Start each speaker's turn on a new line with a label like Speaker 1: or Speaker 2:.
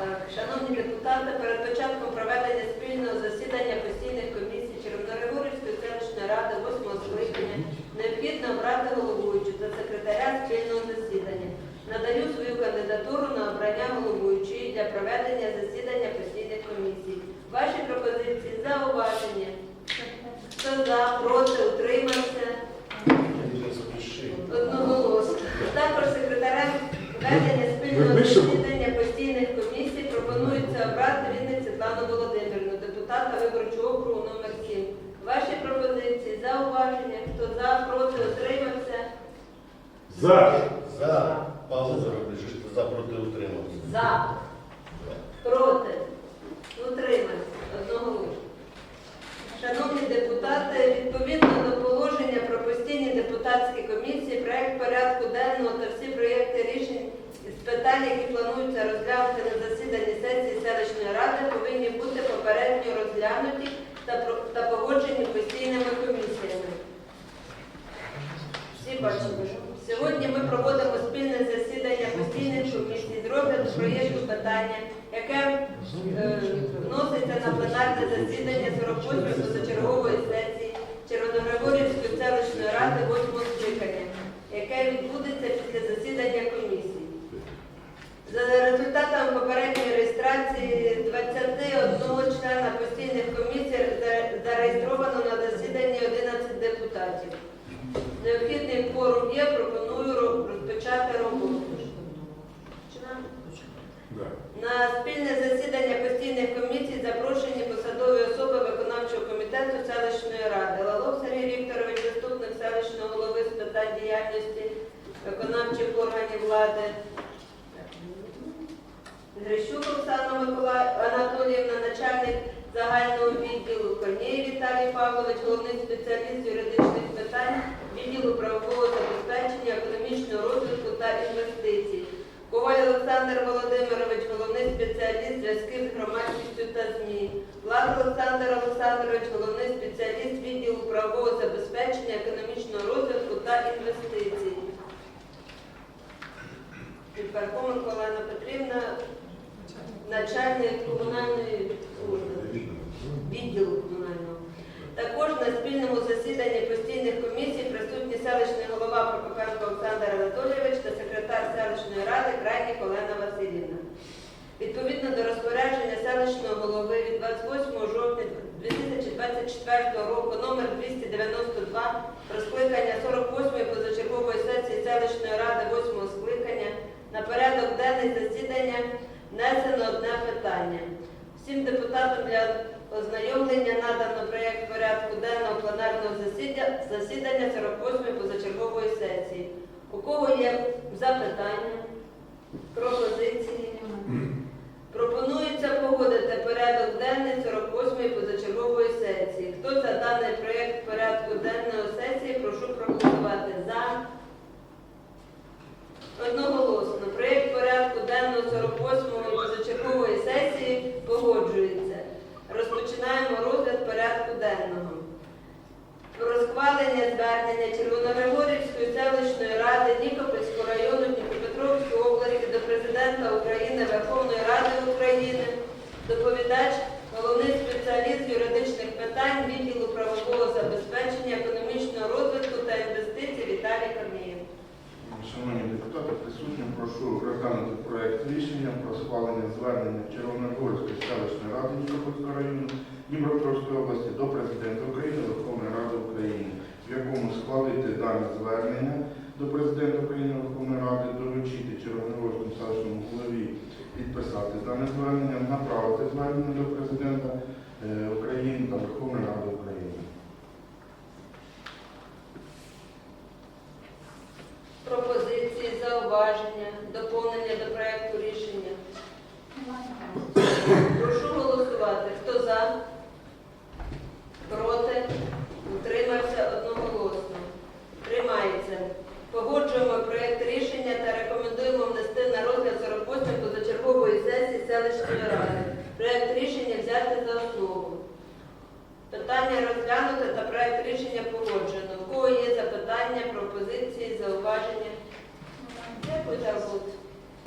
Speaker 1: Так, шановні депутати, перед початком проведення спільного засідання постійних комісій Червоногригорівської селищної ради 8 скликання необхідно обрати головуючу та секретаря спільного засідання. Надаю свою кандидатуру на обрання головуючої для проведення засідання постійних комісій. Ваші пропозиції, зауваження. Хто за, проти, утримався? Одноголосно. Також секретарем ведення спільного
Speaker 2: Ми пишемо?
Speaker 1: засідання постійних комісій пропонується обрати Вінник Світлану Володимирівну, депутата виборчого округу номер 7. Ваші пропозиції, зауваження, хто за, проти, утримався?
Speaker 2: За.
Speaker 3: За. Паузу робиш, за проти утримався.
Speaker 1: За. Проти. Утримався. Одноголосно. Шановні депутати, відповідно до положення про постійні депутатські комісії, проект порядку денного та всі проєкти рішень з питань, які плануються розглянути на засіданні сесії селищної ради, питання, яке е, вноситься на пленарне засідання 48-ї позачергової сесії Червоногригорівської селищної ради 8 скликання, яке відбудеться після засідання комісії. За результатами попередньої реєстрації 21 члена постійних комісій зареєстровано на засіданні 11 депутатів. Необхідний питань діяльності виконавчих органів влади. Грищук Оксана Миколаїв Анатоліївна, начальник загального відділу Корнєй Віталій Павлович, головний спеціаліст юридичних питань відділу правового забезпечення, економічного розвитку та інвестицій. Коваль Олександр Володимирович, головний спеціаліст зв'язків з громадськістю та ЗМІ. Влад Олександр Олександрович, головний спеціаліст відділу правового забезпечення, економічного розвитку та інвестицій. Підпаркоменко Олена Петрівна, начальник комунальної служби, відділу комунального. Також на спільному засіданні постійних комісій присутні селищний голова Прокопенко Олександр Анатолійович та секретар селищної ради Крайнік Олена Васильівна. Відповідно до розпорядження селищного голови від 28 жовтня 2024 року номер 292 про скликання 48-ї позачергової сесії селищної ради 8 скликання на порядок денний засідання внесено одне питання. Всім депутатам для ознайомлення надано проєкт порядку денного пленарного засідання, засідання 48-ї позачергової сесії. У кого є запитання, пропозиції? Пропонується погодити порядок денний 48-ї позачергової сесії. Хто за даний проєкт порядку денного сесії, прошу проголосувати за. Одноголосно. Проєкт порядку денного 48-ї позачергової сесії погоджується. Розпочинаємо розгляд порядку денного. Про схвалення звернення Червоногригорівської селищної ради Нікопольського району Дніпропетровської області до президента України Верховної Ради України, доповідач, головний спеціаліст юридичних питань відділу правового забезпечення, економічного розвитку та інвестицій Віталій Корнієв.
Speaker 4: Шановні депутати, присутні, прошу розглянути проект рішення про схвалення звернення Червоногорської селищної ради Дніпропетровського району Дніпропетровської області до президента України Верховної Ради України, в якому схвалити дане звернення до президента України Верховної Ради, доручити Червоногорському селищному голові підписати дане звернення, направити звернення до президента е, України та Верховної Ради України.
Speaker 1: Пропозиції, зауваження, доповнення до проекту рішення. Прошу голосувати. Хто за? Проти? Утримався одноголосно. Приймається. Погоджуємо проект рішення та рекомендуємо внести на розгляд 48 позачергової сесії селищної ради. Проект рішення взяти за основу. Питання розглянуто та проект рішення погоджено. У кого є запитання, пропозиції, зауваження? Дякую за роботу.